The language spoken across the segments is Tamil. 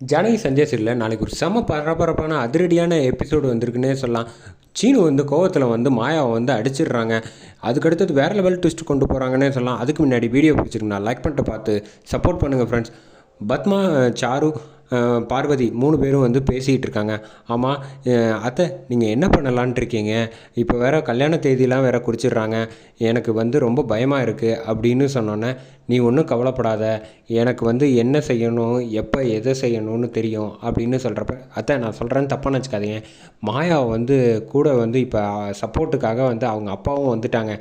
ஜனகி சஞ்சய் சீரியலில் நாளைக்கு ஒரு செம பரபரப்பான அதிரடியான எபிசோடு வந்திருக்குன்னே சொல்லலாம். சீனு வந்து கோவத்தில் வந்து மாயாவை வந்து அடிச்சிடுறாங்க. அதுக்கடுத்தது வேறு லெவல் ட்விஸ்ட் கொண்டு போகிறாங்கன்னே சொல்லலாம். அதுக்கு முன்னாடி வீடியோ பிடிச்சிருக்குண்ணா லைக் பண்ணிட்டு பார்த்து சப்போர்ட் பண்ணுங்கள் ஃப்ரெண்ட்ஸ் பத்மா சாரு பார்வதி மூணு பேரும் வந்து பேசிக்கிட்டு இருக்காங்க. ஆமாம் அத்தை நீங்கள் என்ன பண்ணலான்ட்டு இருக்கீங்க? இப்போ வேறு கல்யாண தேதியெலாம் வேறு குறிச்சிடுறாங்க. எனக்கு வந்து ரொம்ப பயமாக இருக்குது அப்படின்னு சொன்னோன்னே நீ ஒன்றும் கவலைப்படாத. எனக்கு வந்து என்ன செய்யணும் எப்போ எதை செய்யணும்னு தெரியும் அப்படின்னு சொல்கிறப்ப அத்தை நான் சொல்கிறேன்னு தப்பாக நினச்சிக்காதீங்க. மாயா வந்து கூட வந்து இப்போ சப்போர்ட்டுக்காக வந்து அவங்க அப்பாவும் வந்துட்டாங்க.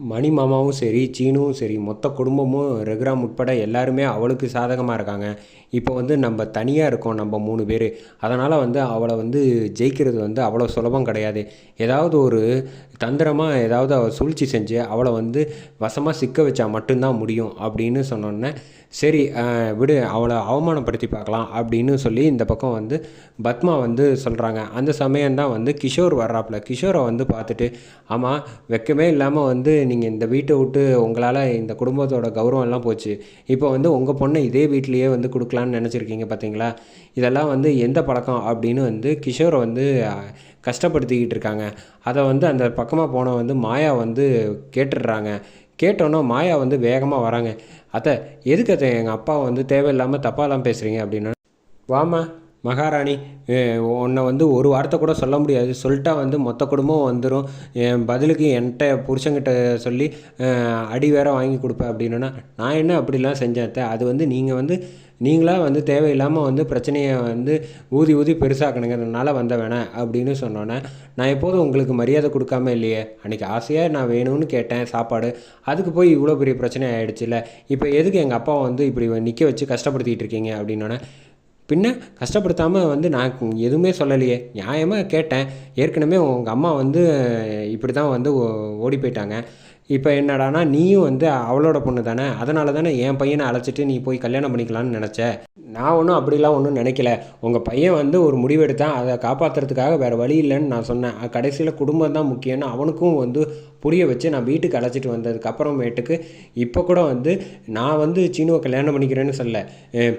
மணி மாமாவும் சரி சீனுவும் சரி மொத்த குடும்பமும் ரகுராம் உட்பட எல்லாருமே அவளுக்கு சாதகமாக இருக்காங்க. இப்போ வந்து நம்ம தனியாக இருக்கோம் நம்ம மூணு பேர். அதனால் வந்து அவளை வந்து ஜெயிக்கிறது வந்து அவ்வளோ சுலபம் கிடையாது. ஏதாவது ஒரு தந்திரமாக ஏதாவது அவள் சூழ்ச்சி செஞ்சு அவளை வந்து வசமாக சிக்க வச்சா மட்டும்தான் முடியும் அப்படின்னு சொன்னோன்னே சரி விடு அவளை அவமானப்படுத்தி பார்க்கலாம் அப்படின்னு சொல்லி இந்த பக்கம் வந்து பத்மா வந்து சொல்கிறாங்க அந்த சமயம்தான் வந்து கிஷோர் வர்றாப்புல. கிஷோரை வந்து பார்த்துட்டு ஆமாம் வெக்கமே இல்லாமல் வந்து நீங்கள் இந்த வீட்டை விட்டு உங்களால் இந்த குடும்பத்தோட கௌரவம் எல்லாம் போச்சு. இப்போ வந்து உங்கள் பொண்ணை இதே வீட்லேயே வந்து கொடுக்கலான்னு நினச்சிருக்கீங்க பார்த்தீங்களா இதெல்லாம் வந்து எந்த பழக்கம்? அப்படின்னு வந்து கிஷோரை வந்து கஷ்டப்படுத்திக்கிட்டு இருக்காங்க. அதை வந்து அந்த பக்கமாக போன வந்து மாயா வந்து கேட்டுடுறாங்க. கேட்டோன்னே மாயா வந்து வேகமாக வராங்க. அத்தை எதுக்கு அத்தை எங்கள் அப்பா வந்து தேவையில்லாமல் தப்பாலாம் பேசுகிறீங்க அப்படின்னா. வாமா மகாராணி உன்னை வந்து ஒரு வார்த்தை கூட சொல்ல முடியாது. சொல்லிட்டா வந்து மொத்த குடும்பம் வந்துடும் என் பதிலுக்கு என்கிட்ட புருஷங்கிட்ட சொல்லி அடி வேற வாங்கி கொடுப்பேன் அப்படின்னா நான் என்ன அப்படிலாம் செஞ்சேன் அது வந்து நீங்கள் வந்து நீங்களாக வந்து தேவையில்லாமல் வந்து பிரச்சனையை வந்து ஊதி ஊதி பெருசாக்கணுங்கிறதுனால வந்த வேணாம் அப்படின்னு சொன்னோன்னே நான் எப்போதும் உங்களுக்கு மரியாதை கொடுக்காம இல்லையே? அன்றைக்கி ஆசையாக நான் வேணும்னு கேட்டேன் சாப்பாடு. அதுக்கு போய் இவ்வளோ பெரிய பிரச்சனை ஆயிடுச்சுல்ல இப்போ எதுக்கு எங்கள் அப்பாவை வந்து இப்படி நிற்க வச்சு கஷ்டப்படுத்திகிட்டு இருக்கீங்க அப்படின்னோடனே பின்ன கஷ்டப்படுத்தாமல் வந்து நான் எதுவுமே சொல்லலையே. நியாயமாக கேட்டேன். ஏற்கனவே உங்கள் அம்மா வந்து இப்படி தான் வந்து ஓ- ஓடி போயிட்டாங்க. இப்போ என்னடானா நீயும் வந்து அவளோட பொண்ணு தானே அதனால தானே என் பையனை அழைச்சிட்டு நீ போய் கல்யாணம் பண்ணிக்கலாம்னு நினச்ச? நான் ஒன்றும் அப்படிலாம் ஒன்றும் நினைக்கல. உங்கள் பையன் வந்து ஒரு முடிவெடுத்தான் அதை காப்பாற்றுறதுக்காக வேறு வழி இல்லைன்னு நான் சொன்னேன். கடைசியில் குடும்பம் தான் முக்கியம்னு அவனுக்கும் வந்து புரிய வச்சு நான் வீட்டுக்கு அழைச்சிட்டு வந்ததுக்கப்புறமேட்டுக்கு இப்போ கூட வந்து நான் வந்து சீனுவை கல்யாணம் பண்ணிக்கிறேன்னு சொல்ல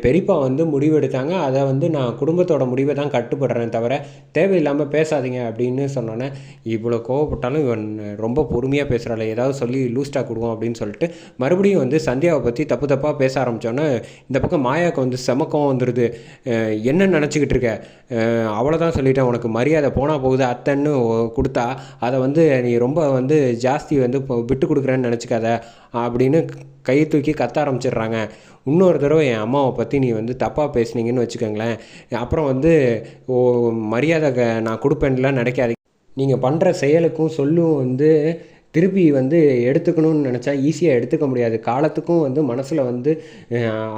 பெரியப்பா வந்து முடிவெடுத்தாங்க அதை வந்து நான் குடும்பத்தோட முடிவை தான் கட்டுப்படுறேன் தவிர தேவையில்லாமல் பேசாதீங்க அப்படின்னு சொன்னோன்னே இவ்வளோ கோவப்பட்டாலும் இவன் ரொம்ப பொறுமையாக பேசுகிறாள் ஏதாவது சொல்லி லூஸ்டாக கொடுவோம் அப்படின்னு சொல்லிட்டு மறுபடியும் வந்து சந்தியாவை பற்றி தப்பு தப்பாக பேச ஆரம்பித்தோன்னே இந்த பக்கம் மாயாவுக்கு வந்து செமக்கம் வந்துடுது என்ன நினச்சிக்கிட்டு இருக்க? அவ்வளோதான் தான் சொல்லிட்டேன். உனக்கு மரியாதை போனால் போகுது. அத்தைன்னு கொடுத்தா அதை வந்து நீ ரொம்ப வந்து ஜாஸ்தி வந்து இப்போ விட்டு கொடுக்குறேன்னு நினச்சிக்காத. அப்படின்னு கை தூக்கி கத்த ஆரம்பிச்சிடுறாங்க. இன்னொரு தடவை என் அம்மாவை பற்றி நீ வந்து தப்பாக பேசுனீங்கன்னு வச்சுக்கோங்களேன். அப்புறம் வந்து ஓ மரியாதை க- நான் கொடுப்பேன்லாம் நினைக்காதீங்க. நீங்கள் பண்ணுற செயலுக்கும் சொல்லும் வந்து திருப்பி வந்து எடுத்துக்கணும்னு நினச்சா ஈஸியாக எடுத்துக்க முடியாது. காலத்துக்கும் வந்து மனசில் வந்து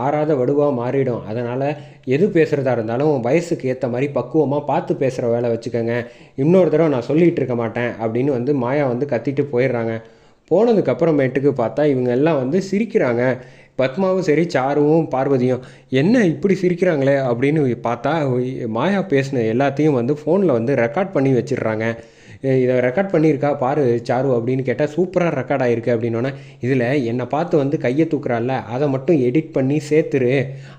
ஆறாத வடுவாக மாறிடும். அதனால் எது பேசுகிறதா இருந்தாலும் வயசுக்கு ஏற்ற மாதிரி பக்குவமாக பார்த்து பேசுகிற வேலை வச்சுக்கோங்க. இன்னொரு தடவை நான் சொல்லிகிட்டு இருக்க மாட்டேன் அப்படின்னு வந்து மாயா வந்து கத்திட்டு போயிடுறாங்க. போனதுக்கப்புறமேட்டுக்கு பார்த்தா இவங்க எல்லாம் வந்து சிரிக்கிறாங்க. பத்மாவும் சரி சாருவும் பார்வதியும் என்ன இப்படி சிரிக்கிறாங்களே? அப்படின்னு பார்த்தா மாயா பேசின எல்லாத்தையும் வந்து ஃபோனில் வந்து ரெக்கார்ட் பண்ணி வச்சிடுறாங்க. இதை ரெக்கார்ட் பண்ணியிருக்கா? பாரு சாரு அப்படின்னு கேட்டால் சூப்பராக ரெக்கார்ட் ஆகிருக்கு அப்படின்னோடனே இதில் என்னை பார்த்து வந்து கையை தூக்குறாள்ல அதை மட்டும் எடிட் பண்ணி சேர்த்துரு.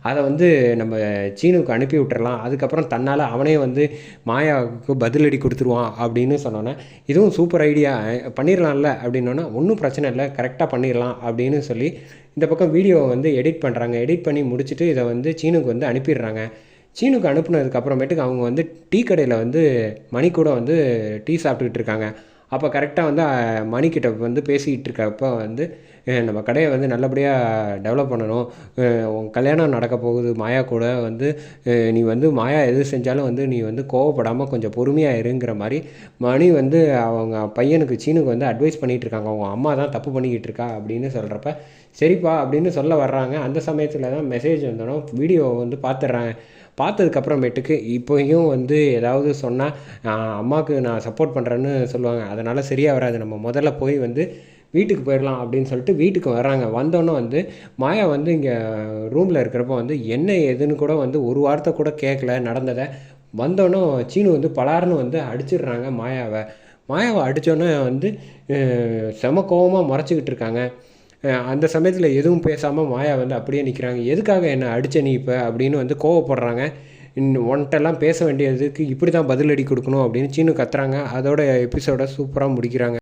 அதை வந்து நம்ம சீனுக்கு அனுப்பி விட்டுறலாம். அதுக்கப்புறம் தன்னால் அவனே வந்து மாயாவுக்கு பதிலடி கொடுத்துருவான் அப்படின்னு சொன்னோன்னே இதுவும் சூப்பர் ஐடியா பண்ணிடலாம்ல அப்படின்னோன்னா ஒன்றும் பிரச்சனை இல்லை கரெக்டாக பண்ணிடலாம் அப்படின்னு சொல்லி இந்த பக்கம் வீடியோவை வந்து எடிட் பண்ணுறாங்க எடிட் பண்ணி முடிச்சுட்டு இதை வந்து சீனுக்கு வந்து அனுப்பிடுறாங்க. சீனுக்கு அனுப்புனதுக்கு அப்புறமேட்டுக்கு அவங்க வந்து டீ கடையில் வந்து மணி கூட வந்து டீ சாப்பிட்டுக்கிட்டு இருக்காங்க. அப்போ கரெக்டாக வந்து மணிக்கிட்ட வந்து பேசிக்கிட்டு இருக்கப்போ வந்து நம்ம கடையை வந்து நல்லபடியாக டெவலப் பண்ணணும். உன் கல்யாணம் நடக்க போகுது. மாயா கூட வந்து நீ வந்து மாயா எது செஞ்சாலும் வந்து நீ வந்து கோவப்படாமல் கொஞ்சம் பொறுமையாக இருங்கிற மாதிரி மணி வந்து அவங்க பையனுக்கு சீனுக்கு வந்து அட்வைஸ் பண்ணிகிட்டு இருக்காங்க. அவங்க அம்மா தான் தப்பு பண்ணிக்கிட்டு இருக்கா? அப்படின்னு சொல்கிறப்ப சரிப்பா அப்படின்னு சொல்ல வர்றாங்க. அந்த சமயத்தில் தான் மெசேஜ் வந்தோன்னா வீடியோவை வந்து பார்த்துட்றாங்க பார்த்ததுக்கப்புறமேட்டுக்கு இப்போயும் வந்து ஏதாவது சொன்னால் அம்மாவுக்கு நான் சப்போர்ட் பண்ணுறேன்னு சொல்லுவாங்க. அதனால் சரியாக வராது. நம்ம முதல்ல போய் வந்து வீட்டுக்கு போயிடலாம் அப்படின்னு சொல்லிட்டு வீட்டுக்கு வராங்க வந்தோன்னே வந்து மாயா வந்து இங்கே ரூமில் இருக்கிறப்ப வந்து என்ன ஏதுன்னு கூட வந்து ஒரு வார்த்தை கூட கேட்கல நடந்ததை. வந்தோன்னே சீனு வந்து பலார்னு வந்து அடிச்சிடுறாங்க மாயாவை. மாயாவை அடித்தோன்னே வந்து செம கோபமாக முறைச்சிக்கிட்டு இருக்காங்க. அந்த சமயத்தில் எதுவும் பேசாமல் மாயா வந்து அப்படியே நிற்கிறாங்க எதுக்காக என்னை அடிச்ச நீ இப்போ? அப்படின்னு வந்து கோவப்படுறாங்க. இன்னும் ஒன்ட்டெல்லாம் பேச வேண்டியதுக்கு இப்படி தான் பதிலடி கொடுக்கணும் அப்படின்னு சீனு கத்துறாங்க. அதோட எபிசோட சூப்பராக முடிக்கிறாங்க.